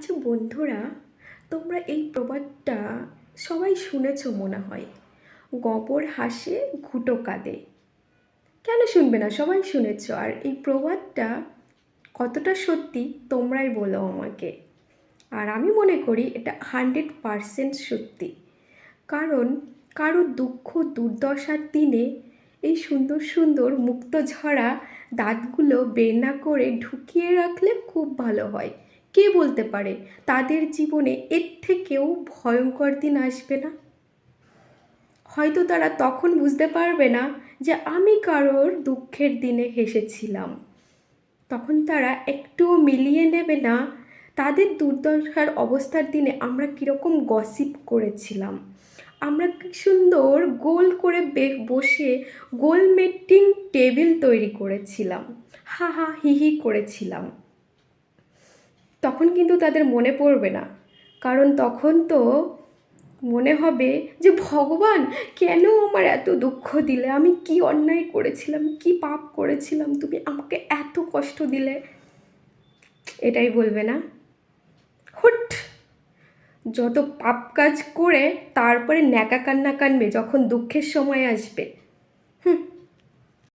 আচ্ছা বন্ধুরা, তোমরা এই প্রবাদটা সবাই শুনেছ মনে হয়। গবর হাসে, ঘুটো কাঁদে। কেন শুনবে না? সবাই শুনেছ। আর এই প্রবাদটা কতটা সত্যি তোমরাই বলো আমাকে। আর আমি মনে করি এটা হান্ড্রেড পারসেন্ট সত্যি। কারণ কারও দুঃখ, দুর্দশার দিনে এই সুন্দর সুন্দর মুক্ত ঝরা দাঁতগুলো বের না করে ঢুকিয়ে রাখলে খুব ভালো হয়। কে বলতে পারে? তাদের জীবনে এর থেকেও ভয়ঙ্কর দিন আসবে না? হয়তো তারা তখন বুঝতে পারবে না যে আমি কারোর দুঃখের দিনে হেসেছিলাম। তখন তারা একটুও মিলিয়ে নেবে না তাদের দুর্দশার অবস্থার দিনে আমরা কীরকম গসিপ করেছিলাম। আমরা কি সুন্দর গোল করে বসে গোল মেটিং টেবিল তৈরি করেছিলাম। হা হা হি হি করেছিলাম। তখন কিন্তু তাদের মনে পড়বে না। কারণ তখন তো মনে হবে যে, ভগবান, কেন আমার এত দুঃখ দিলে? আমি কি অন্যায় করেছিলাম? কি পাপ করেছিলাম? তুমি আমাকে এত কষ্ট দিলে? এটাই বলবে না। হুট! যত পাপ কাজ করে, তারপরে ন্যাকা কান্না কানবে যখন দুঃখের সময় আসবে।